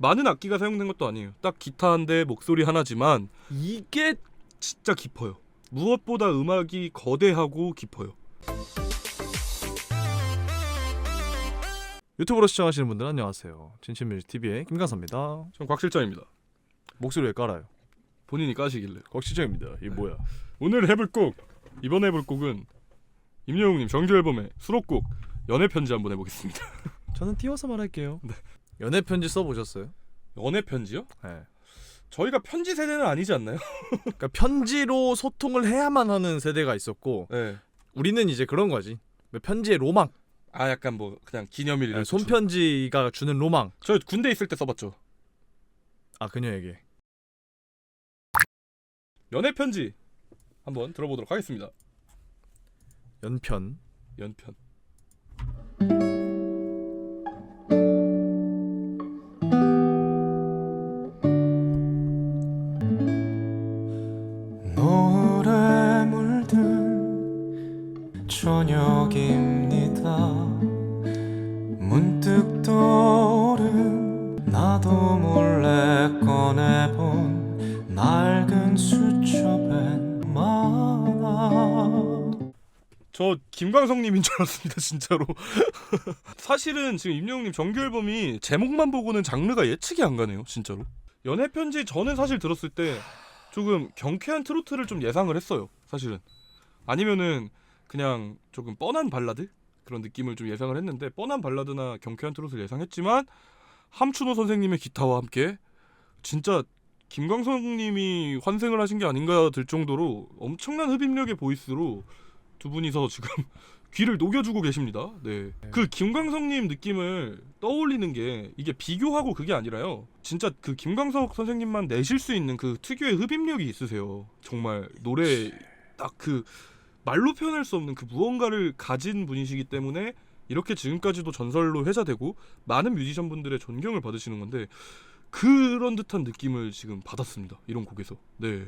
많은 악기가 사용된 것도 아니에요. 딱 기타 한 대, 목소리 하나지만 이게 진짜 깊어요. 무엇보다 음악이 거대하고 깊어요. 유튜브로 시청하시는 분들 안녕하세요. 진실뮤직 TV의 김강사입니다. 전 곽실장입니다. 목소리 왜 깔아요? 본인이 까시길래 곽시정입니다. 이게 뭐야? 오늘 해볼 곡 이번 해볼 곡은 임영웅님 정규 앨범의 수록곡 연애 편지 한번 해보겠습니다. 저는 띄워서 말할게요. 네. 연애 편지 써 보셨어요? 연애 편지요? 네. 저희가 편지 세대는 아니지 않나요? 그러니까 편지로 소통을 해야만 하는 세대가 있었고 네. 우리는 이제 그런 거지. 편지의 로망, 아 약간 뭐 그냥 기념일 네, 손편지가 주는 로망. 저 군대 있을 때 써봤죠. 아 그녀에게. 연애 편지 한번 들어보도록 하겠습니다. 연편. 연편. 저 김광석님인 줄 알았습니다 진짜로. 사실은 지금 임영웅님 정규 앨범이 제목만 보고는 장르가 예측이 안 가네요 진짜로. 연애 편지 저는 사실 들었을 때 조금 경쾌한 트로트를 좀 예상을 했어요 사실은. 아니면은 그냥 조금 뻔한 발라드 그런 느낌을 좀 예상을 했는데 뻔한 발라드나 경쾌한 트로트를 예상했지만 함춘호 선생님의 기타와 함께 진짜 김광석님이 환생을 하신 게 아닌가 들 정도로 엄청난 흡입력의 보이스로 두 분이서 지금 귀를 녹여주고 계십니다. 네. 그 김광석님 느낌을 떠올리는 게 이게 비교하고 그게 아니라요. 진짜 그 김광석 선생님만 내실 수 있는 그 특유의 흡입력이 있으세요. 정말 노래 딱 그 말로 표현할 수 없는 그 무언가를 가진 분이시기 때문에 이렇게 지금까지도 전설로 회자되고 많은 뮤지션 분들의 존경을 받으시는 건데 그런 듯한 느낌을 지금 받았습니다. 이런 곡에서. 네.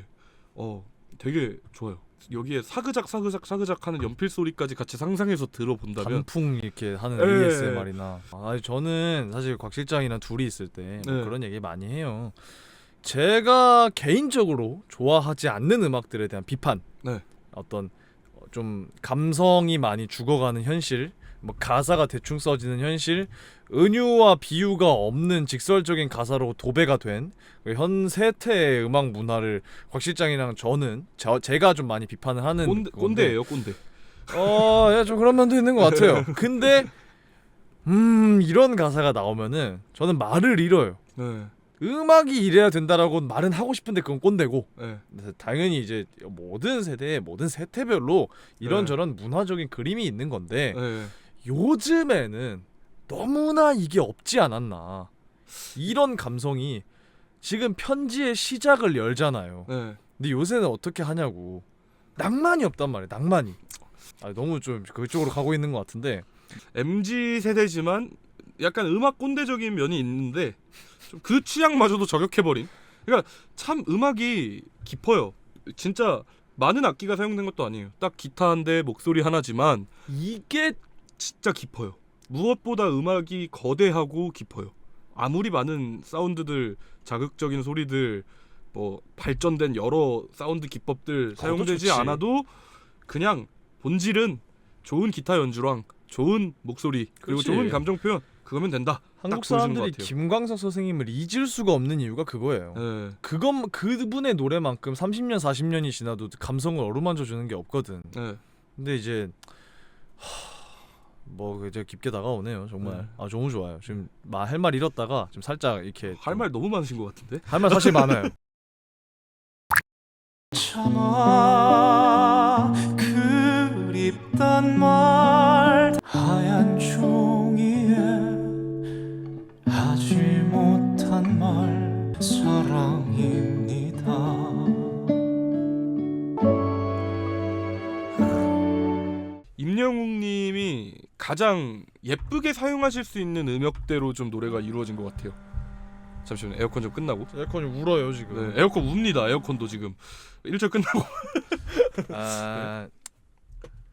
어, 되게 좋아요. 여기에 사그작 사그작 사그작 하는 연필 소리까지 같이 상상해서 들어본다면 단풍 이렇게 하는 예. ASMR이나. 아 저는 사실 곽 실장이랑 둘이 있을 때뭐 네. 그런 얘기 많이 해요. 제가 개인적으로 좋아하지 않는 음악들에 대한 비판, 네. 어떤 어, 좀 감성이 많이 죽어가는 현실, 뭐 가사가 대충 써지는 현실, 은유와 비유가 없는 직설적인 가사로 도배가 된그 현 세태의 음악 문화를 곽 실장이랑 저는 저, 제가 좀 많이 비판을 하는 꼰대, 꼰대예요, 꼰대. 어, 예, 좀 그런 면도 있는 것 같아요. 근데 음 이런 가사가 나오면은 저는 말을 잃어요. 네. 음악이 이래야 된다라고 말은 하고 싶은데 그건 꼰대고 네. 당연히 이제 모든 세대의 모든 세태별로 이런저런 문화적인 그림이 있는 건데 네. 요즘에는 너무나 이게 없지 않았나 이런 감성이 지금 편지의 시작을 열잖아요. 네. 근데 요새는 어떻게 하냐고 낭만이 없단 말이야 낭만이 아, 너무 좀 그쪽으로 가고 있는 것 같은데 MZ 세대지만 약간 음악 꼰대적인 면이 있는데 좀 그 취향마저도 저격해버린. 그러니까 참 음악이 깊어요. 진짜 많은 악기가 사용된 것도 아니에요. 딱 기타 한 대, 목소리 하나지만 이게 진짜 깊어요. 무엇보다 음악이 거대하고 깊어요. 아무리 많은 사운드들, 자극적인 소리들, 뭐 발전된 여러 사운드 기법들 사용되지 좋지. 않아도 그냥 본질은 좋은 기타 연주랑 좋은 목소리 그리고 그치. 좋은 감정 표현 그거면 된다. 한국 사람들이. 김광석 선생님을 잊을 수가 없는 이유가 그거예요. 예. 그것 그분의 노래만큼 30년 40년이 지나도 감성을 어루만져 주는 게 없거든. 예. 근데 이제 하, 뭐 이제 깊게 다가오네요 정말. 네. 아 너무 좋아요. 지금 할말 잃었다가 좀 살짝 이렇게 할 말 너무 많으신 것 같은데. 할 말 사실 많아요. 참아 그립단 말 하얀 종이에 하지 못한 말 사랑입니다 가장 예쁘게 사용하실 수 있는 음역대로 좀 노래가 이루어진 것 같아요. 잠시만요. 에어컨 좀 끝나고. 에어컨이 울어요 지금. 네, 에어컨 웁니다. 에어컨도 지금 1절 끝나고. 아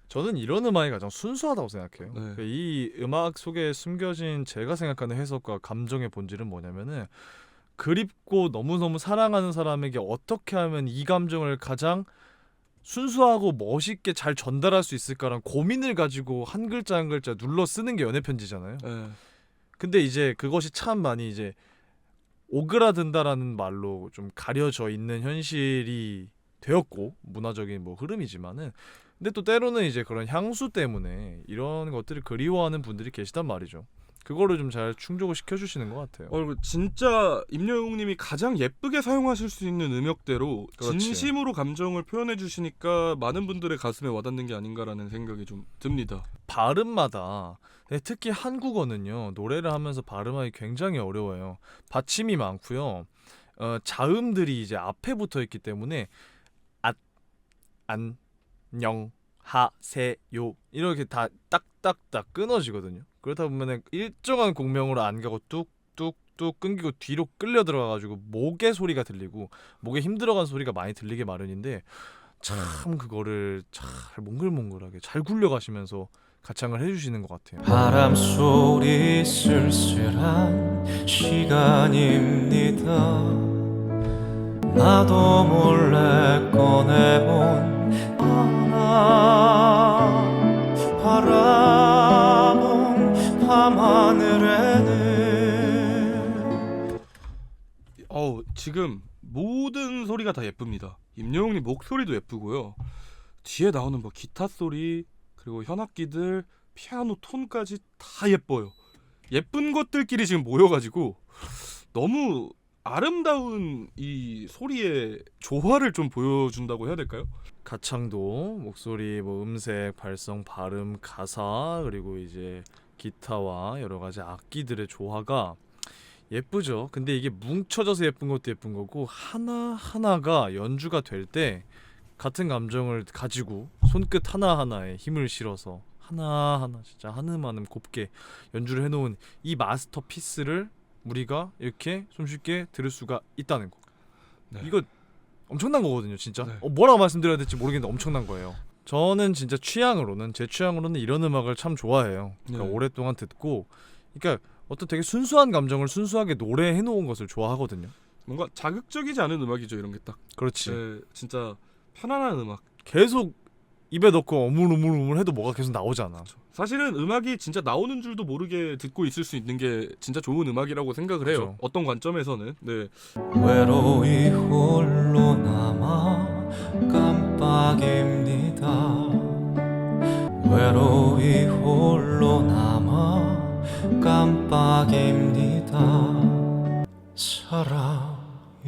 저는 이런 음악이 가장 순수하다고 생각해요. 네. 그러니까 이 음악 속에 숨겨진 제가 생각하는 해석과 감정의 본질은 뭐냐면은 그립고 너무너무 사랑하는 사람에게 어떻게 하면 이 감정을 가장 순수하고 멋있게 잘 전달할 수 있을까라는 고민을 가지고 한 글자 한 글자 눌러 쓰는 게 연애 편지잖아요. 예. 근데 이제 그것이 참 많이 이제 오그라든다라는 말로 좀 가려져 있는 현실이 되었고 문화적인 뭐 흐름이지만은 근데 또 때로는 이제 그런 향수 때문에 이런 것들을 그리워하는 분들이 계시단 말이죠. 그거를 좀 잘 충족을 시켜주시는 것 같아요. 어, 그리고 진짜 임영웅님이 가장 예쁘게 사용하실 수 있는 음역대로 그렇지. 진심으로 감정을 표현해 주시니까 많은 분들의 가슴에 와닿는 게 아닌가라는 생각이 좀 듭니다. 발음마다 네, 특히 한국어는요 노래를 하면서 발음하기 굉장히 어려워요. 받침이 많고요. 어, 자음들이 이제 앞에 붙어 있기 때문에 앗, 안, 영, 하, 세, 요 이렇게 다 딱딱딱 끊어지거든요. 그러다 보면은 일정한 공명으로 안 가고 뚝뚝뚝 끊기고 뒤로 끌려 들어가가지고 목의 소리가 들리고 목에 힘 들어간 소리가 많이 들리게 마련인데 참 그거를 잘 몽글몽글하게 잘 굴려가시면서 가창을 해주시는 것 같아요. 바람 소리 쓸쓸한 시간입니다 나도 몰래 꺼내본 바라 지금 모든 소리가 다 예쁩니다. 임영웅님 목소리도 예쁘고요. 뒤에 나오는 뭐 기타 소리 그리고 현악기들 피아노 톤까지 다 예뻐요. 예쁜 것들끼리 지금 모여가지고 너무 아름다운 이 소리의 조화를 좀 보여준다고 해야 될까요? 가창도 목소리, 뭐 음색, 발성, 발음, 가사 그리고 이제 기타와 여러 가지 악기들의 조화가 예쁘죠. 근데 이게 뭉쳐져서 예쁜 것도 예쁜 거고 하나 하나가 연주가 될 때 같은 감정을 가지고 손끝 하나 하나에 힘을 실어서 하나 하나 진짜 한음 한음 곱게 연주를 해놓은 이 마스터 피스를 우리가 이렇게 손쉽게 들을 수가 있다는 거. 네. 이거 엄청난 거거든요, 진짜. 네. 어, 뭐라고 말씀드려야 될지 모르겠는데 엄청난 거예요. 저는 진짜 취향으로는 제 취향으로는 이런 음악을 참 좋아해요. 그러니까 네. 오랫동안 듣고, 그러니까 어떤 되게 순수한 감정을 순수하게 노래해 놓은 것을 좋아하거든요. 뭔가 자극적이지 않은 음악이죠 이런 게 딱. 그렇지. 네, 진짜 편안한 음악. 계속 입에 넣고 어물어물어물 해도 뭐가 계속 나오잖아. 사실은 음악이 진짜 나오는 줄도 모르게 듣고 있을 수 있는 게 진짜 좋은 음악이라고 생각을 해요. 그죠. 어떤 관점에서는. 네. 외로이 홀로 남아 깜빡입니다 외로이 홀로 남아 깜빡입니다 사랑입니다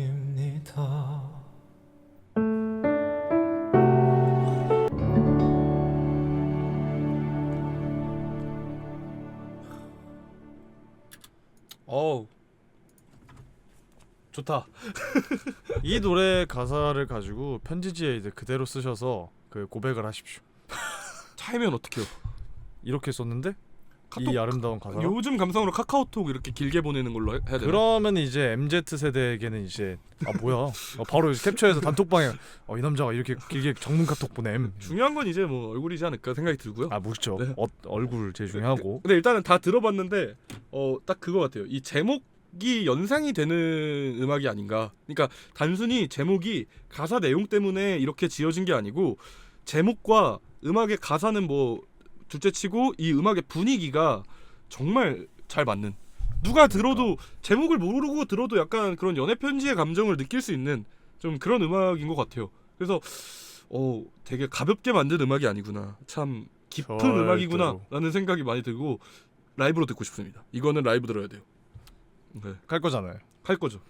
어우. 좋다. 이 노래 가사를 가지고 편지지에 이제 그대로 쓰셔서 그 고백을 하십시오. 차이면 어떡해요? 이렇게 썼는데 카톡 이 아름다운 가사로 요즘 감성으로 카카오톡 이렇게 길게 보내는 걸로 해- 해야 되나? 그러면 이제 MZ 세대에게는 이제 아 뭐야 어, 바로 캡처해서 단톡방에 어, 이 남자가 이렇게 길게 정문 카톡 보냄 중요한 건 이제 뭐 얼굴이지 않을까 생각이 들고요. 아 묻죠 네. 어, 얼굴 제일 중요하고 근데 일단은 다 들어봤는데 어 딱 그거 같아요. 이 제목이 연상이 되는 음악이 아닌가. 그러니까 단순히 제목이 가사 내용 때문에 이렇게 지어진 게 아니고 제목과 음악의 가사는 뭐 둘째치고 이 음악의 분위기가 정말 잘 맞는. 누가 들어도 제목을 모르고 들어도 약간 그런 연애 편지의 감정을 느낄 수 있는 좀 그런 음악인 것 같아요. 그래서 어 되게 가볍게 만든 음악이 아니구나. 참 깊은 절대로. 음악이구나라는 생각이 많이 들고 라이브로 듣고 싶습니다. 이거는 라이브 들어야 돼요. 네, 갈 거잖아요 할 거죠.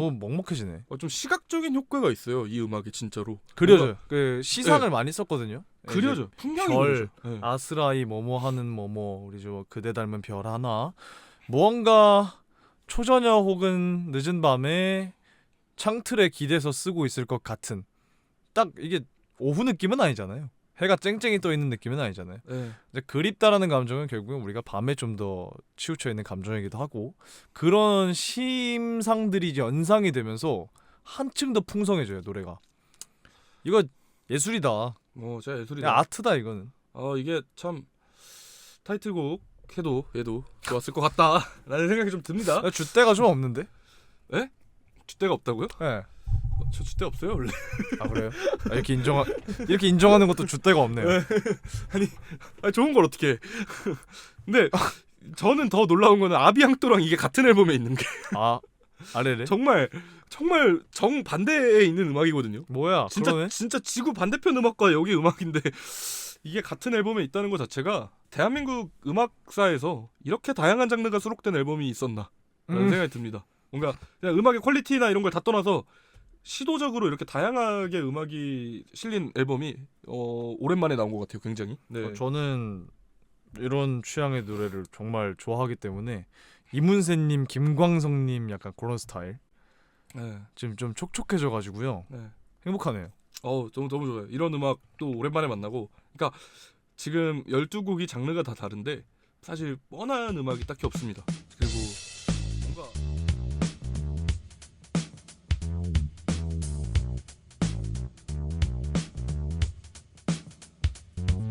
좀- 먹먹해지네 어, 좀 시각적인 효과가 있어요. 이 음악이 진짜로 그려져 그 시상을 많이 썼거든요 뭔가 그려져. 풍경이 별, 그려져. 네. 아스라이 뭐뭐 하는 뭐뭐 우리 저 그대 닮은 별 하나 무언가 초저녁 혹은 늦은 밤에 창틀에 기대서 쓰고 있을 것 같은 딱 이게 오후 느낌은 아니잖아요 해가 쨍쨍이 떠 있는 느낌은 아니잖아요 네. 이제 그립다라는 감정은 결국은 우리가 밤에 좀 더 치우쳐 있는 감정이기도 하고 그런 심상들이 이제 연상이 되면서 한층 더 풍성해져요 노래가 이거 예술이다 뭐 진짜 예술이다. 그냥 아트다 이거는 어 이게 참 타이틀곡 해도 얘도 좋았을 것 같다라는 생각이 좀 듭니다. 나 줏대가 좀 없는데? 줏대가 없다고요? 네. 저 줏대 없어요 원래. 아 그래요? 아, 이렇게 인정 이렇게 인정하는 것도 줏대가 없네요. 아 좋은 걸 어떻게? 해. 근데 저는 더 놀라운 거는 아비앙또랑 이게 같은 앨범에 있는 게 아 아래래? 정말 정말 정 반대에 있는 음악이거든요. 뭐야? 진짜 그러네? 진짜 지구 반대편 음악과 여기 음악인데 이게 같은 앨범에 있다는 것 자체가 대한민국 음악사에서 이렇게 다양한 장르가 수록된 앨범이 있었나 라는 음. 생각이 듭니다. 뭔가 그냥 음악의 퀄리티나 이런 걸 다 떠나서 시도적으로 이렇게 다양하게 음악이 실린 앨범이 어, 오랜만에 나온 것 같아요. 굉장히. 네. 어, 저는 이런 취향의 노래를 정말 좋아하기 때문에 이문세님, 김광석님 약간 그런 스타일 네. 지금 좀 촉촉해져가지고요 네. 행복하네요. 어우 너무 너무 좋아요. 이런 음악 또 오랜만에 만나고, 그러니까 지금 12곡이 장르가 다 다른데 사실 뻔한 음악이 딱히 없습니다. 그리고